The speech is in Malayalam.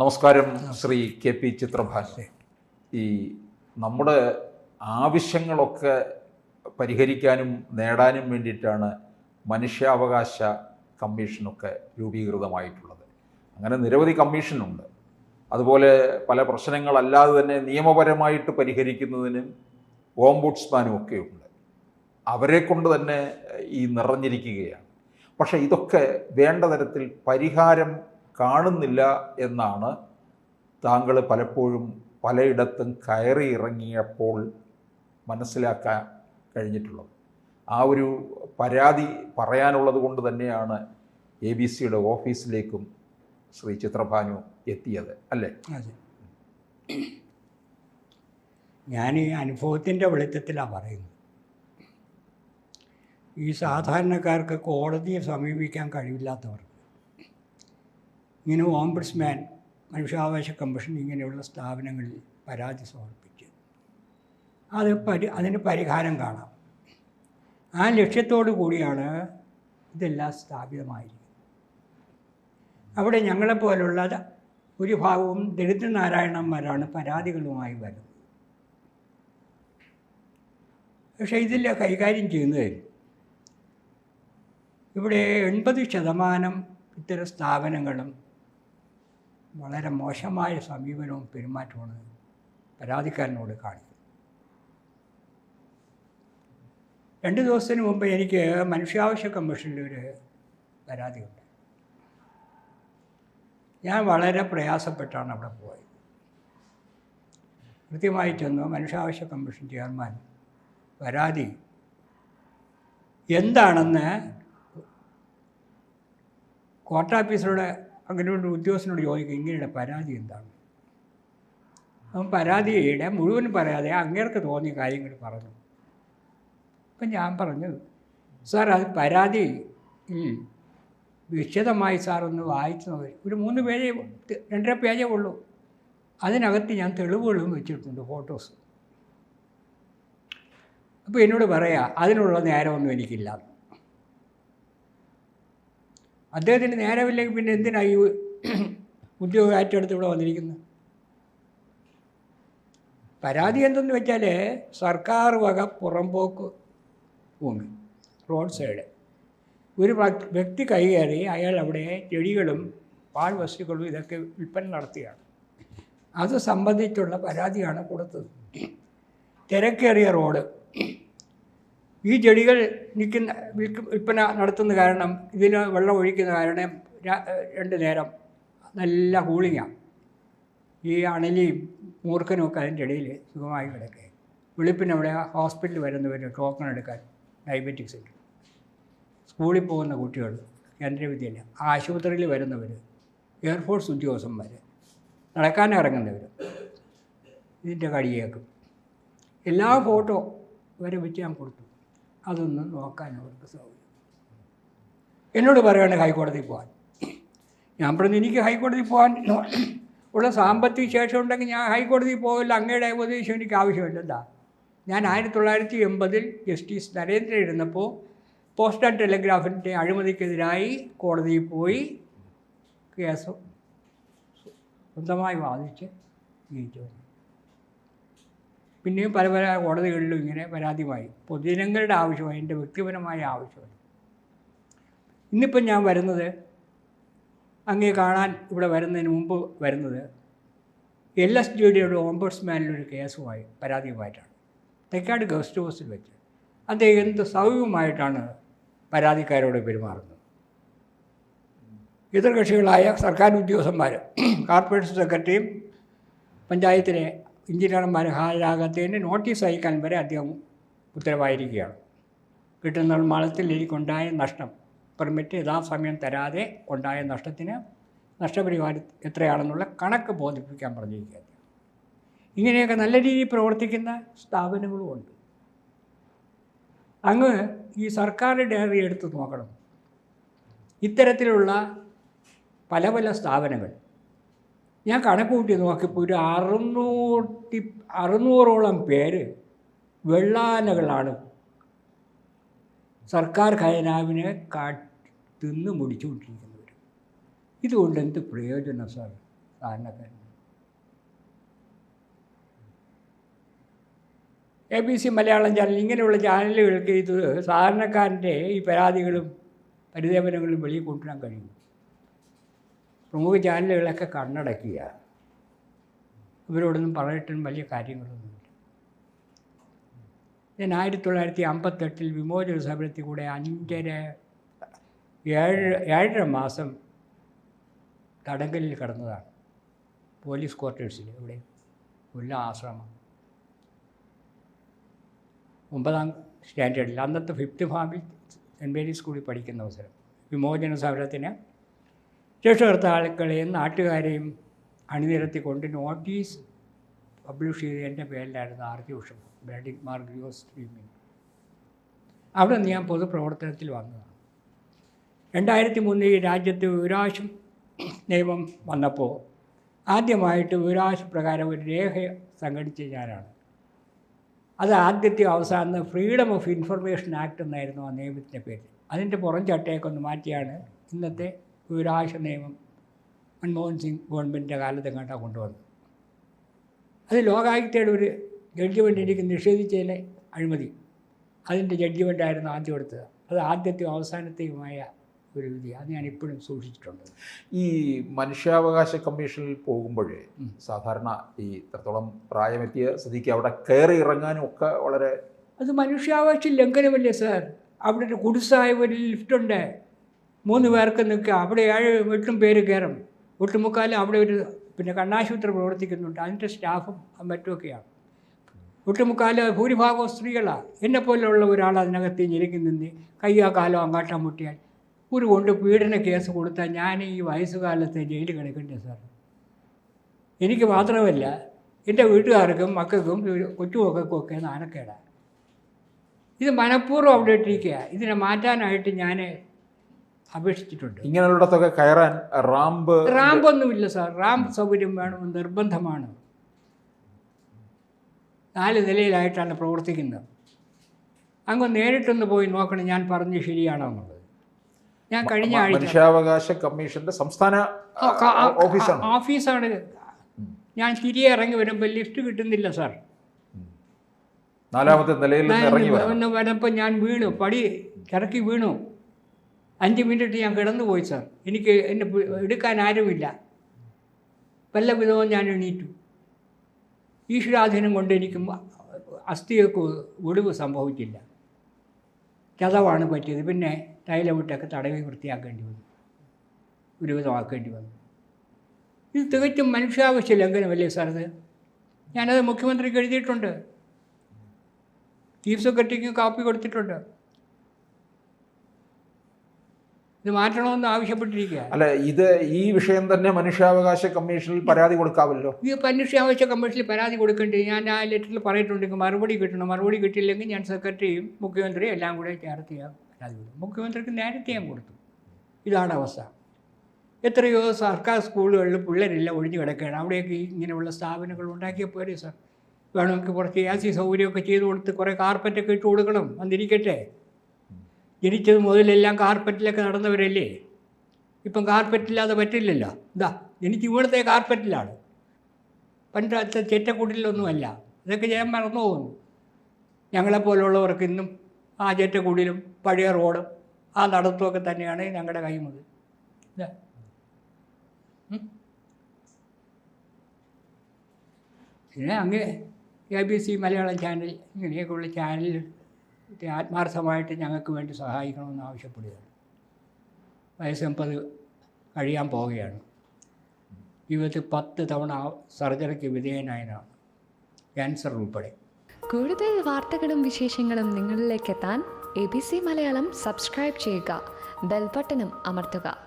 നമസ്കാരം ശ്രീ കെ പി ചിത്രഭാഷ. ഈ നമ്മുടെ ആവശ്യങ്ങളൊക്കെ പരിഹരിക്കാനും നേടാനും വേണ്ടിയിട്ടാണ് മനുഷ്യാവകാശ കമ്മീഷനൊക്കെ രൂപീകൃതമായിട്ടുള്ളത്. അങ്ങനെ നിരവധി കമ്മീഷനുണ്ട്. അതുപോലെ പല പ്രശ്നങ്ങളല്ലാതെ തന്നെ നിയമപരമായിട്ട് പരിഹരിക്കുന്നതിനും ഓംബുഡ്സ്മാനും ഒക്കെ ഉണ്ട്. അവരെ കൊണ്ട് തന്നെ ഈ നിറഞ്ഞിരിക്കുകയാണ്. പക്ഷേ ഇതൊക്കെ വേണ്ട തരത്തിൽ പരിഹാരം കാണുന്നില്ല എന്നാണ് താങ്കൾ പലപ്പോഴും പലയിടത്തും കയറി ഇറങ്ങിയപ്പോൾ മനസ്സിലാക്കാൻ കഴിഞ്ഞിട്ടുള്ളത്. ആ ഒരു പരാതി പറയാനുള്ളത് കൊണ്ട് തന്നെയാണ് എ ബി സിയുടെ ഓഫീസിലേക്കും ശ്രീ ചിത്രഭാനു എത്തിയത് അല്ലേ? അതെ. ഞാൻ ഈ അനുഭവത്തിന്റെ വെളിച്ചത്തിലാണ് പറയുന്നത്. ഈ സാധാരണക്കാർക്ക് കോടതിയെ സമീപിക്കാൻ കഴിവില്ലാത്തവർക്ക് ഇങ്ങനെ ഓംബുഡ്സ്മാൻ മനുഷ്യാവകാശ കമ്മീഷൻ ഇങ്ങനെയുള്ള സ്ഥാപനങ്ങളിൽ പരാതി സമർപ്പിച്ച്. അത് പരി അതിന് പരിഹാരം കാണാം. ആ ലക്ഷ്യത്തോടു കൂടിയാണ് ഇതെല്ലാം സ്ഥാപിതമായിരിക്കുന്നത്. അവിടെ ഞങ്ങളെപ്പോലുള്ള ഒരു ഭാഗവും ദരിദ്രനാരായണന്മാരാണ് പരാതികളുമായി വരുന്നത്. പക്ഷേ ഇതിൽ കൈകാര്യം ചെയ്യുന്നത് ഇവിടെ എൺപത് ശതമാനം ഇത്തരം സ്ഥാപനങ്ങളും വളരെ മോശമായ സമീപനവും പെരുമാറ്റമാണ് പരാതിക്കാരനോട് കാണിക്കുന്നത്. രണ്ട് ദിവസത്തിന് മുമ്പ് എനിക്ക് മനുഷ്യാവശ്യ കമ്മീഷനിൽ ഒരു പരാതിയുണ്ട് ഞാൻ വളരെ പ്രയാസപ്പെട്ടാണ് അവിടെ പോയത്. കൃത്യമായി ചെന്നു മനുഷ്യാവശ്യ കമ്മീഷൻ ചെയർമാൻ പരാതി എന്താണെന്ന് കോർട്ട് ഓഫീസറുടെ അങ്ങനെ ഒരു ഉദ്യോഗസ്ഥനോട് ചോദിക്കും ഇങ്ങനെയുടെ പരാതി എന്താണ്? അവൻ പരാതിയുടെ മുഴുവൻ പറയാതെ അങ്ങേർക്ക് തോന്നിയ കാര്യങ്ങൾ പറഞ്ഞു. അപ്പം ഞാൻ പറഞ്ഞത് സാർ അത് പരാതി വിശദമായി സാർ ഒന്ന് വായിച്ചു നോക്കി. ഒരു മൂന്ന് പേജേ രണ്ടര പേജേ ഉള്ളൂ. അതിനകത്ത് ഞാൻ തെളിവുകളും വെച്ചിട്ടുണ്ട് ഫോട്ടോസ്. അപ്പോൾ എന്നോട് പറയാ അതിനുള്ള നേരമൊന്നും എനിക്കില്ല. അദ്ദേഹത്തിന് നേരമില്ലെങ്കിൽ പിന്നെ എന്തിനാ ഈ ഉദ്യോഗം ഏറ്റെടുത്ത് ഇവിടെ വന്നിരിക്കുന്നത് പരാതി എന്തെന്ന് വെച്ചാൽ സർക്കാർ വക പുറമ്പോക്ക് ഭൂമി റോഡ് സൈഡ്. ഒരു വ്യക്- വ്യക്തി കൈകയറി അയാൾ അവിടെ ചെടികളും പാഴ്വസ്തുക്കളും ഇതൊക്കെ വിൽപ്പന നടത്തുകയാണ് അത് സംബന്ധിച്ചുള്ള പരാതിയാണ് കൊടുത്തത്. തിരക്കേറിയ റോഡ്. ഈ ചെടികൾ നിൽക്കുന്ന വിൽപ്പന നടത്തുന്ന കാരണം ഇതിന് വെള്ളം ഒഴിക്കുന്ന കാരണം രണ്ട് നേരം. നല്ല കൂളിങ്ങാണ് ഈ അണലിയും മൂർഖനും ഒക്കെ അതിന്റെ ഇടയിൽ സുഖമായി കിടക്കുക വെളുപ്പിന് അവിടെ ഹോസ്പിറ്റലിൽ വരുന്നവർ ടോക്കൺ എടുക്കാൻ ഡയബറ്റിക്സ് ഉണ്ട്. സ്കൂളിൽ പോകുന്ന കുട്ടികൾ കേന്ദ്രവിദ്യയില്ല. ആശുപത്രിയിൽ വരുന്നവർ എയർഫോഴ്സ് ഉദ്യോഗസ്ഥന്മാർ നടക്കാൻ ഇറങ്ങുന്നവർ ഇതിന്റെ കടിയേക്കും. എല്ലാ ഫോട്ടോ വരെ വെച്ച് ഞാൻ കൊടുത്തു. അതൊന്ന് നോക്കാൻ അവർക്ക് സൗകര്യം. എന്നോട് പറയുകയാണ് ഹൈക്കോടതി പോകാൻ ഞാൻ പറഞ്ഞു എനിക്ക് ഹൈക്കോടതി പോകാൻ ഉള്ള സാമ്പത്തിക ശേഷം ഉണ്ടെങ്കിൽ ഞാൻ ഹൈക്കോടതി പോകില്ല അങ്ങയുടെ ഉപദേശം എനിക്ക് ആവശ്യമില്ല. എന്താ? ഞാൻ ആയിരത്തി തൊള്ളായിരത്തി എൺപതിൽ ജസ്റ്റിസ് നരേന്ദ്രൻ ഇരുന്നപ്പോൾ പോസ്റ്റ് ആൻഡ് ടെലിഗ്രാഫിന്റെ അഴിമതിക്കെതിരായി കോടതിയിൽ പോയി കേസ് സ്വന്തമായി വാദിച്ച് ജയിച്ചു പിന്നെയും പല പല കോടതികളിലും ഇങ്ങനെ പരാതിയുമായി. പൊതുജനങ്ങളുടെ ആവശ്യമായി എന്റെ വ്യക്തിപരമായ ആവശ്യമായി. ഇന്നിപ്പം ഞാൻ വരുന്നത് അങ്ങേ കാണാൻ ഇവിടെ വരുന്നതിന് മുമ്പ് വരുന്നത് എൽ എസ് ഡി ഡിയുടെ ഓംബോഡ്സ്മാനിലൊരു കേസുമായി പരാതിയുമായിട്ടാണ്. തെക്കാട് ഗസ്റ്റ് ഹൗസിൽ വെച്ച് അദ്ദേഹം എന്ത് സൗകര്യമായിട്ടാണ് പരാതിക്കാരോട് പെരുമാറുന്നത്? എതിർകക്ഷികളായ സർക്കാർ ഉദ്യോഗസ്ഥന്മാർ കോർപ്പറേഷൻ സെക്രട്ടറിയും പഞ്ചായത്തിലെ എഞ്ചിനീയർമാർ ഹാജരാകാത്തതിന് നോട്ടീസ് അയക്കാൻ വരെ അദ്ദേഹം ഉത്തരവായിരിക്കുകയാണ്. കിട്ടുന്ന മാളത്തിൽ എനിക്കുണ്ടായ നഷ്ടം പെർമിറ്റ് യഥാസമയം തരാതെ ഉണ്ടായ നഷ്ടത്തിന് നഷ്ടപരിഹാരം എത്രയാണെന്നുള്ള കണക്ക് ബോധിപ്പിക്കാൻ പറഞ്ഞിരിക്കുക ഇങ്ങനെയൊക്കെ നല്ല രീതിയിൽ പ്രവർത്തിക്കുന്ന സ്ഥാപനങ്ങളുമുണ്ട് അങ്ങ് ഈ സർക്കാർ ഡയറി എടുത്ത് നോക്കണം. ഇത്തരത്തിലുള്ള പല പല സ്ഥാപനങ്ങൾ ഞാൻ കണക്ക് കൂട്ടി നോക്കിയപ്പോൾ ഒരു അറുന്നൂറ്റി അറുന്നൂറോളം പേര് വെള്ളാനകളാണ് സർക്കാർ ഖജനാവിനെ കാട്ടിന്ന് തിന്ന് മുടിച്ചുകൊണ്ടിരിക്കുന്നവർ ഇതുകൊണ്ട് എന്ത് പ്രയോജനം സാർ? സാധാരണക്കാരൻ A B C Malayalam channel ഇങ്ങനെയുള്ള ചാനലുകൾക്ക് ഇത് സാധാരണക്കാരന്റെ ഈ പരാതികളും പരിദേവനങ്ങളും വെളിയിൽ കൊണ്ടുവരാൻ കഴിയും പ്രമുഖ ചാനലുകളൊക്കെ കണ്ണടക്കുക ഇവരോടൊന്നും പറഞ്ഞിട്ടും വലിയ കാര്യങ്ങളൊന്നുമില്ല ഞാൻ ആയിരത്തി തൊള്ളായിരത്തി അമ്പത്തെട്ടിൽ വിമോചന സമരത്തിൽ കൂടെ അഞ്ചര ഏഴ് ഏഴര മാസം തടങ്കലിൽ കിടന്നതാണ്. പോലീസ് ക്വാർട്ടേഴ്സിൽ ഇവിടെ ഉള്ള ആശ്രമം. ഒമ്പതാം സ്റ്റാൻഡേർഡിൽ അന്നത്തെ ഫിഫ്ത്ത് ഫാമിൽ സെന്റ് മേരീസ് സ്കൂളിൽ പഠിക്കുന്ന അവസരം. വിമോചന സമരത്തിന് രക്ഷകർത്താക്കളെയും നാട്ടുകാരെയും അണിനിരത്തിക്കൊണ്ട് നോട്ടീസ് പബ്ലിഷ് ചെയ്ത് എന്റെ പേരിലായിരുന്നു ആർച്ച് ബിഷപ്പ് ബ്രാഡിക് മാർഗ്രിയോസ് സ്ട്രീമിംഗ്. അവിടെ നിന്ന് ഞാൻ പൊതുപ്രവർത്തനത്തിൽ വന്നതാണ്. രണ്ടായിരത്തി മൂന്നിൽ രാജ്യത്ത് വിവരാശം നിയമം വന്നപ്പോൾ ആദ്യമായിട്ട് വിവരാശ പ്രകാരം ഒരു രേഖ സംഘടിച്ച ഞാനാണ്. അത് ആദ്യത്തെ അവസാനം ഫ്രീഡം ഓഫ് ഇൻഫർമേഷൻ ആക്ട് എന്നായിരുന്നു ആ നിയമത്തിന്റെ പേര് അതിന്റെ പുറം ചട്ടയൊക്കെ ഒന്ന് മാറ്റിയാണ് ഇന്നത്തെ വിവരാശ നിയമം മൻമോഹൻ സിംഗ് ഗവൺമെന്റിന്റെ കാലത്ത് എങ്ങോട്ടാണ് കൊണ്ടുവന്നത്. അത് ലോകായുക്തയുടെ ഒരു ജഡ്ജ്മെന്റ് എനിക്ക് നിഷേധിച്ചതിലെ അഴിമതി. അതിന്റെ ജഡ്ജ്മെന്റായിരുന്നു ആദ്യം എടുത്തത്. അത് ആദ്യത്തെയും അവസാനത്തെയുമായ ഒരു വിധി. അത് ഞാൻ ഇപ്പോഴും സൂക്ഷിച്ചിട്ടുണ്ട്. ഈ മനുഷ്യാവകാശ കമ്മീഷനിൽ പോകുമ്പോഴേ സാധാരണ ഈ ഇത്രത്തോളം പ്രായമെത്തിയ സ്ഥിതിക്ക് അവിടെ കയറി ഇറങ്ങാനും ഒക്കെ വളരെ അത് മനുഷ്യാവകാശ ലംഘനമല്ലേ സാർ? അവിടെ ഒരു കുടിസായ ഒരു ലിഫ്റ്റുണ്ട്. മൂന്ന് പേർക്ക് നിൽക്കുക. അവിടെ ഏഴ് വീട്ടിലും പേര് കയറും. ഒട്ടുമുക്കാലും അവിടെ ഒരു പിന്നെ കണ്ണാശുപത്രി പ്രവർത്തിക്കുന്നുണ്ട്. അതിന്റെ സ്റ്റാഫും മറ്റുമൊക്കെയാണ്. ഒട്ടുമുക്കാൽ ഭൂരിഭാഗവും സ്ത്രീകളാണ്. എന്നെ പോലെയുള്ള ഒരാൾ അതിനകത്ത് ഞെരുക്കി നിന്ന് കയ്യോ കാലോ അങ്ങാട്ടം മുട്ടിയാൽ ഒരു കൊണ്ട് പീഡന കേസ് കൊടുത്താൽ ഞാൻ ഈ വയസ്സുകാലത്ത് ജയിലിൽ കിടക്കേണ്ടത് സാർ. എനിക്ക് മാത്രമല്ല എന്റെ വീട്ടുകാർക്കും മക്കൾക്കും കൊച്ചുമക്കൾക്കും ഒക്കെ നാണക്കേടാണ്. ഇത് മനഃപൂർവം അവിടെ ഇട്ടിരിക്കുക ഇതിനെ മാറ്റാനായിട്ട് ഞാൻ അപേക്ഷിച്ചിട്ടുണ്ട്. ഇങ്ങനെയുള്ളിടത്തൊക്കെ കയറാൻ റാമ്പ് റാമ്പ് ഒന്നുമില്ല സാർ. റാമ്പ് സൗകര്യം വേണം നിർബന്ധമാണ്. നാല് നിലയിലായിട്ടാണ് പ്രവർത്തിക്കുന്നത്. അങ്ങ് നേരിട്ടൊന്ന് പോയി നോക്കണം. ഞാൻ പറഞ്ഞ് ശരിയാണോ എന്നുള്ളത്. ഞാൻ കഴിഞ്ഞ ആഴ്ച മനുഷ്യാവകാശ കമ്മീഷന്റെ സംസ്ഥാന ഓഫീസാണ്. ഓഫീസാണ്. ഞാൻ തിരികെ ഇറങ്ങി വരുമ്പോൾ ലിഫ്റ്റ് കിട്ടുന്നില്ല സാർ. നാലാമത്തെ നിലയിൽ ഇറങ്ങി വന്നപ്പോൾ ഞാൻ വീണു. പടി ഇറക്കി വീണു. അഞ്ച് മിനിറ്റ് ഞാൻ കിടന്നുപോയി സാർ. എനിക്ക് എന്നെ എടുക്കാൻ ആരുമില്ല. വല്ല വിധവും ഞാൻ എണീറ്റു. ഈശ്വരാധീനം കൊണ്ട് എനിക്ക് അസ്ഥികൾക്ക് ഒടിവ് സംഭവിച്ചില്ല. ചതവാണ് പറ്റിയത്. പിന്നെ തൈലവിട്ടൊക്കെ തടവി വൃത്തിയാക്കേണ്ടി വന്നു. ഒരുവിധമാക്കേണ്ടി വന്നു. ഇത് തികച്ചും മനുഷ്യാവശ്യ ലംഘനമല്ലേ സാർ ഇത്? ഞാനത് മുഖ്യമന്ത്രിക്ക് എഴുതിയിട്ടുണ്ട്. ചീഫ് സെക്രട്ടറിക്ക് കാപ്പി കൊടുത്തിട്ടുണ്ട്. ഇത് മാറ്റണമെന്ന് ആവശ്യപ്പെട്ടിരിക്കുക അല്ല ഇത് ഈ വിഷയം തന്നെ മനുഷ്യാവകാശ കമ്മീഷനിൽ പരാതി കൊടുക്കാമല്ലോ. ഈ മനുഷ്യാവകാശ കമ്മീഷനിൽ പരാതി കൊടുക്കേണ്ടി ഞാൻ ആ ലെറ്ററിൽ പറഞ്ഞിട്ടുണ്ടെങ്കിൽ മറുപടി കിട്ടണം. മറുപടി കിട്ടിയില്ലെങ്കിൽ ഞാൻ സെക്രട്ടറിയും മുഖ്യമന്ത്രിയും എല്ലാം കൂടെ ചേർത്ത് പരാതി കൊടുക്കും. മുഖ്യമന്ത്രിക്ക് നേരത്തെ ഞാൻ കൊടുത്തു. ഇതാണ് അവസ്ഥ. എത്രയോ സർക്കാർ സ്കൂളുകളിൽ പിള്ളേരില്ല ഒഴിഞ്ഞു കിടക്കുകയാണ്. അവിടെയൊക്കെ ഇങ്ങനെയുള്ള സ്ഥാപനങ്ങൾ ഉണ്ടാക്കിയ പോരെ സാർ? വേണമെങ്കിൽ കുറച്ച് എ സി സൗകര്യമൊക്കെ ചെയ്ത് കൊടുത്ത് കുറേ കാർപ്പറ്റൊക്കെ ഇട്ട് കൊടുക്കണം. വന്നിരിക്കട്ടെ. ജനിച്ചത് മുതലെല്ലാം കാർപ്പറ്റിലൊക്കെ നടന്നവരല്ലേ? ഇപ്പം കാർപ്പറ്റില്ലാതെ പറ്റില്ലല്ലോ. ഇതാ എനിക്ക് ഇവിടുത്തെ കാർപ്പറ്റിലാണ്. പണ്ടത്തെ ചേറ്റക്കൂട്ടിലൊന്നുമല്ല ഇതൊക്കെ ഞാൻ മറന്നു പോകുന്നു. ഞങ്ങളെപ്പോലുള്ളവർക്ക് ഇന്നും ആ ചേറ്റക്കൂടിലും പഴയ റോഡും ആ നടത്തുമൊക്കെ തന്നെയാണ് ഞങ്ങളുടെ കൈമുതൽ. ഇതാ. പിന്നെ അങ്ങ് A B C Malayalam channel ഇങ്ങനെയൊക്കെയുള്ള ചാനൽ ആത്മാർത്ഥമായിട്ട് ഞങ്ങൾക്ക് വേണ്ടി സഹായിക്കണമെന്ന് ആവശ്യപ്പെടുകയാണ്. വയസ്സ് എൺപത് കഴിയാൻ പോവുകയാണ്. ജീവിതത്തിൽ പത്ത് തവണ സർജറിക്ക് വിധേയനായതാണ് ക്യാൻസർ ഉൾപ്പെടെ. കൂടുതൽ വാർത്തകളും വിശേഷങ്ങളും നിങ്ങളിലേക്ക് എത്താൻ A B C Malayalam subscribe ചെയ്യുക. ബെൽബട്ടനും അമർത്തുക.